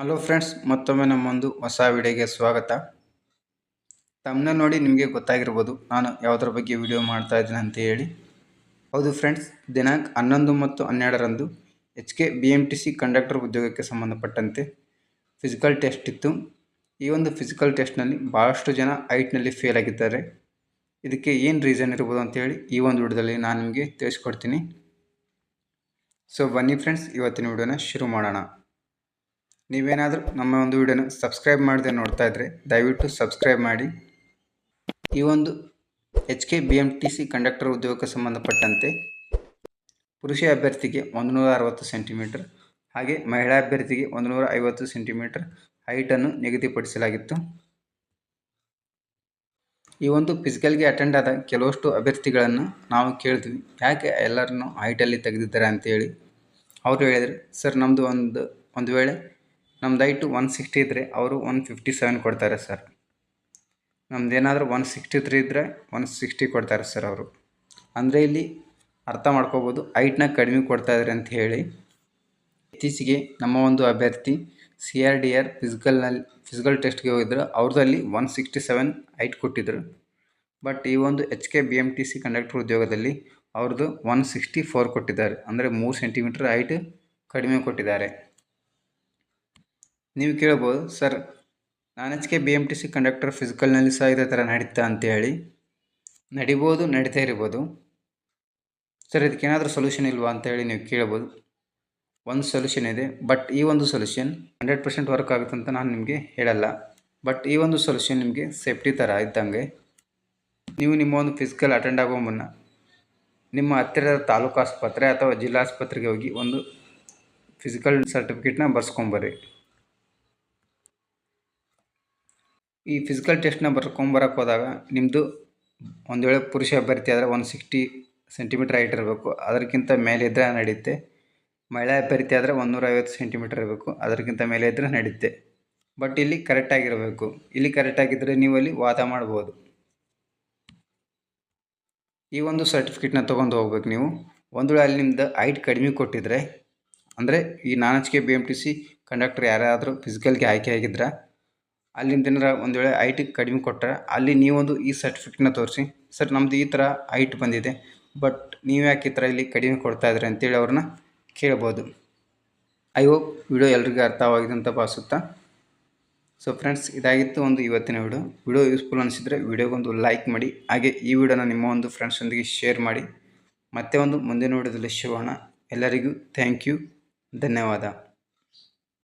Hello friends, ಮತ್ತೊಮ್ಮೆ ನಮ್ಮೊಂದು ಹೊಸ ವಿಡಿಯೋಗೆ ಸ್ವಾಗತ. ತಮ್ಮನ್ನ ನೋಡಿ ನಿಮಗೆ ಗೊತ್ತಾಗಿರ್ಬೋದು ನಾನು ಯಾವುದ್ರ ಬಗ್ಗೆ ವಿಡಿಯೋ ಮಾಡ್ತಾ ಇದ್ದೀನಿ ಅಂತ ಹೇಳಿ. ಹೌದು ಫ್ರೆಂಡ್ಸ್, ದಿನಾಂಕ ಹನ್ನೊಂದು ಮತ್ತು ಹನ್ನೆರಡರಂದು H K B M T C conductor ಉದ್ಯೋಗಕ್ಕೆ ಸಂಬಂಧಪಟ್ಟಂತೆ ಫಿಸಿಕಲ್ ಟೆಸ್ಟ್ ಇತ್ತು. ಈ ಒಂದು ಫಿಸಿಕಲ್ ಟೆಸ್ಟ್ನಲ್ಲಿ ಭಾಳಷ್ಟು ಜನ ಹೈಟ್ನಲ್ಲಿ ಫೇಲ್ ಆಗಿದ್ದಾರೆ. ಇದಕ್ಕೆ ಏನು ರೀಸನ್ ಇರ್ಬೋದು ಅಂತೇಳಿ ಈ ಒಂದು ವಿಡಿಯೋದಲ್ಲಿ ನಾನು ನಿಮಗೆ ತಿಳಿಸ್ಕೊಡ್ತೀನಿ. ಸೊ ಬನ್ನಿ ಫ್ರೆಂಡ್ಸ್, ಇವತ್ತಿನ ವಿಡಿಯೋನ ಶುರು ಮಾಡೋಣ. ನೀವೇನಾದರೂ ನಮ್ಮ ಒಂದು ವಿಡಿಯೋನ ಸಬ್ಸ್ಕ್ರೈಬ್ ಮಾಡದೆ ನೋಡ್ತಾ ಇದ್ದರೆ ದಯವಿಟ್ಟು ಸಬ್ಸ್ಕ್ರೈಬ್ ಮಾಡಿ. ಈ ಒಂದು H K B M T C conductor ಉದ್ಯೋಗಕ್ಕೆ ಸಂಬಂಧಪಟ್ಟಂತೆ ಪುರುಷ ಅಭ್ಯರ್ಥಿಗೆ ಒಂದು ನೂರ ಅರವತ್ತು ಸೆಂಟಿಮೀಟರ್ ಹಾಗೆ ಮಹಿಳಾ ಅಭ್ಯರ್ಥಿಗೆ ಒಂದು ನೂರ ಐವತ್ತು ಸೆಂಟಿಮೀಟರ್ ಹೈಟನ್ನು ನಿಗದಿಪಡಿಸಲಾಗಿತ್ತು. ಈ ಒಂದು ಫಿಸಿಕಲ್ಗೆ ಅಟೆಂಡ್ ಆದ ಕೆಲವಷ್ಟು ಅಭ್ಯರ್ಥಿಗಳನ್ನು ನಾವು ಕೇಳ್ತೀವಿ. ಯಾಕೆ ಎಲ್ಲರನ್ನು ಹೈಟಲ್ಲಿ ತೆಗೆದಿದ್ದಾರೆ ಅಂತೇಳಿ. ಅವರು ಹೇಳಿದರು, ಸರ್ ನಮ್ಮದು ಒಂದು ಒಂದು ವೇಳೆ ನಮ್ದು ಐಟು ಒನ್ ಸಿಕ್ಸ್ಟಿ ಇದ್ದರೆ ಅವರು ಒನ್ ಫಿಫ್ಟಿ ಸೆವೆನ್ ಕೊಡ್ತಾರೆ ಸರ್. ನಮ್ದು ಏನಾದರೂ ಒನ್ ಸಿಕ್ಸ್ಟಿ ತ್ರೀ ಇದ್ದರೆ ಒನ್ ಸಿಕ್ಸ್ಟಿ ಕೊಡ್ತಾರೆ ಸರ್ ಅವರು. ಅಂದರೆ ಇಲ್ಲಿ ಅರ್ಥ ಮಾಡ್ಕೋಬೋದು ಐಟ್ನ ಕಡಿಮೆ ಕೊಡ್ತಾಯಿದ್ದಾರೆ ಅಂತ ಹೇಳಿ. ಇತ್ತೀಚೆಗೆ ನಮ್ಮ ಒಂದು ಅಭ್ಯರ್ಥಿ ಸಿ ಆರ್ ಡಿ ಆರ್ ಫಿಸಿಕಲ್ನಲ್ಲಿ ಫಿಸಿಕಲ್ ಟೆಸ್ಟ್ಗೆ ಹೋಗಿದ್ರು. ಅವ್ರದಲ್ಲಿ ಒನ್ ಸಿಕ್ಸ್ಟಿ ಸೆವೆನ್ ಐಟ್ ಕೊಟ್ಟಿದ್ದರು ಬಟ್ ಈ ಒಂದು H K B M T C conductor ಉದ್ಯೋಗದಲ್ಲಿ ಅವ್ರದ್ದು ಒನ್ ಸಿಕ್ಸ್ಟಿ ಫೋರ್ ಕೊಟ್ಟಿದ್ದಾರೆ. ಅಂದರೆ ಮೂರು ಸೆಂಟಿಮೀಟ್ರ್ ಹೈಟ್ ಕಡಿಮೆ ಕೊಟ್ಟಿದ್ದಾರೆ. ನೀವು ಕೇಳ್ಬೋದು, ಸರ್ ನಾನು H K B M T C conductor ಫಿಸಿಕಲ್ನಲ್ಲಿ ಸಹ ಇದೇ ಥರ ನಡೀತಾ ಅಂತೇಳಿ ನಡಿಬೋದು, ನಡೀತಾ ಇರ್ಬೋದು. ಸರ್ ಇದಕ್ಕೇನಾದರೂ ಸೊಲ್ಯೂಷನ್ ಇಲ್ವಾ ಅಂತೇಳಿ ನೀವು ಕೇಳ್ಬೋದು. ಒಂದು ಸೊಲ್ಯೂಷನ್ ಇದೆ ಬಟ್ ಈ ಒಂದು ಸೊಲ್ಯೂಷನ್ ಹಂಡ್ರೆಡ್ ಪರ್ಸೆಂಟ್ ವರ್ಕ್ ಆಗುತ್ತೆ ಅಂತ ನಾನು ನಿಮಗೆ ಹೇಳಲ್ಲ. ಬಟ್ ಈ ಒಂದು ಸೊಲ್ಯೂಷನ್ ನಿಮಗೆ ಸೇಫ್ಟಿ ಥರ ಇದ್ದಂಗೆ ನೀವು ನಿಮ್ಮ ಒಂದು ಫಿಸಿಕಲ್ ಅಟೆಂಡ್ ಆಗೋ ಮುನ್ನ ನಿಮ್ಮ ಹತ್ತಿರದ ತಾಲೂಕು ಆಸ್ಪತ್ರೆ ಅಥವಾ ಜಿಲ್ಲಾ ಆಸ್ಪತ್ರೆಗೆ ಹೋಗಿ ಒಂದು ಫಿಸಿಕಲ್ ಸರ್ಟಿಫಿಕೇಟ್ನ ಬರ್ಸ್ಕೊಂಬರ್ರಿ. ಈ ಫಿಸಿಕಲ್ ಟೆಸ್ಟ್ನ ಬರ್ಕೊಂಬರಕ್ಕೆ ಹೋದಾಗ ನಿಮ್ಮದು ಒಂದು ವೇಳೆ ಪುರುಷ ಅಭ್ಯರ್ಥಿ ಆದರೆ ಒಂದು ಸಿಕ್ಸ್ಟಿ ಸೆಂಟಿಮೀಟ್ರ್ ಹೈಟ್ ಇರಬೇಕು. ಅದಕ್ಕಿಂತ ಮೇಲೆ ಇದ್ದರೆ ನಡೆಯುತ್ತೆ ಮಹಿಳಾ ಅಭ್ಯರ್ಥಿ ಆದರೆ ಐವತ್ತು ಸೆಂಟಿಮೀಟರ್ ಇರಬೇಕು. ಅದಕ್ಕಿಂತ ಮೇಲೆ ಇದ್ದರೆ ನಡೆಯುತ್ತೆ ಬಟ್ ಇಲ್ಲಿ ಕರೆಕ್ಟಾಗಿರಬೇಕು ಇಲ್ಲಿ ಕರೆಕ್ಟಾಗಿದ್ದರೆ ನೀವು ಅಲ್ಲಿ ವಾದ ಮಾಡ್ಬೋದು. ಈ ಒಂದು ಸರ್ಟಿಫಿಕೇಟ್ನ ತೊಗೊಂಡು ಹೋಗ್ಬೇಕು ನೀವು. ಒಂದು ವೇಳೆ ಅಲ್ಲಿ ನಿಮ್ದು ಹೈಟ್ ಕಡಿಮೆ ಕೊಟ್ಟಿದ್ರೆ, ಅಂದರೆ ಈ ನಾನಚ್ಕೆ B M T C conductor ಯಾರಾದರೂ ಫಿಸಿಕಲ್ಗೆ ಆಯ್ಕೆ ಆಗಿದ್ರೆ ಅಲ್ಲಿಂದ ಏನಾರ ಒಂದು ವೇಳೆ ಐಟಿ ಕಡಿಮೆ ಕೊಟ್ಟರೆ ಅಲ್ಲಿ ನೀವೊಂದು ಈ ಸರ್ಟಿಫಿಕೇಟ್ನ ತೋರಿಸಿ. ಸರ್ ನಮ್ಮದು ಈ ಥರ ಐಟ್ ಬಂದಿದೆ ಬಟ್ ನೀವು ಯಾಕೆ ಈ ಥರ ಇಲ್ಲಿ ಕಡಿಮೆ ಕೊಡ್ತಾ ಇದ್ರಿ ಅಂತೇಳಿ ಅವ್ರನ್ನ ಕೇಳ್ಬೋದು. ಐ ಹೋಪ್ ವಿಡಿಯೋ ಎಲ್ರಿಗೂ ಅರ್ಥವಾಗಿದೆ ಅಂತ ಭಾವಿಸುತ್ತಾ. ಸೊ ಫ್ರೆಂಡ್ಸ್ ಇದಾಗಿತ್ತು ಒಂದು ಇವತ್ತಿನ ವಿಡಿಯೋ ವಿಡಿಯೋ ಯೂಸ್ಫುಲ್ ಅನಿಸಿದರೆ ವಿಡಿಯೋಗೊಂದು ಲೈಕ್ ಮಾಡಿ, ಹಾಗೆ ಈ ವಿಡಿಯೋನ ನಿಮ್ಮ ಒಂದು ಫ್ರೆಂಡ್ಸೊಂದಿಗೆ ಶೇರ್ ಮಾಡಿ. ಮತ್ತೆ ಒಂದು ಮುಂದಿನ ವಿಡಿಯೋದಲ್ಲಿ ಸಿಗೋಣ. ಎಲ್ಲರಿಗೂ ಥ್ಯಾಂಕ್ ಯು ಧನ್ಯವಾದ.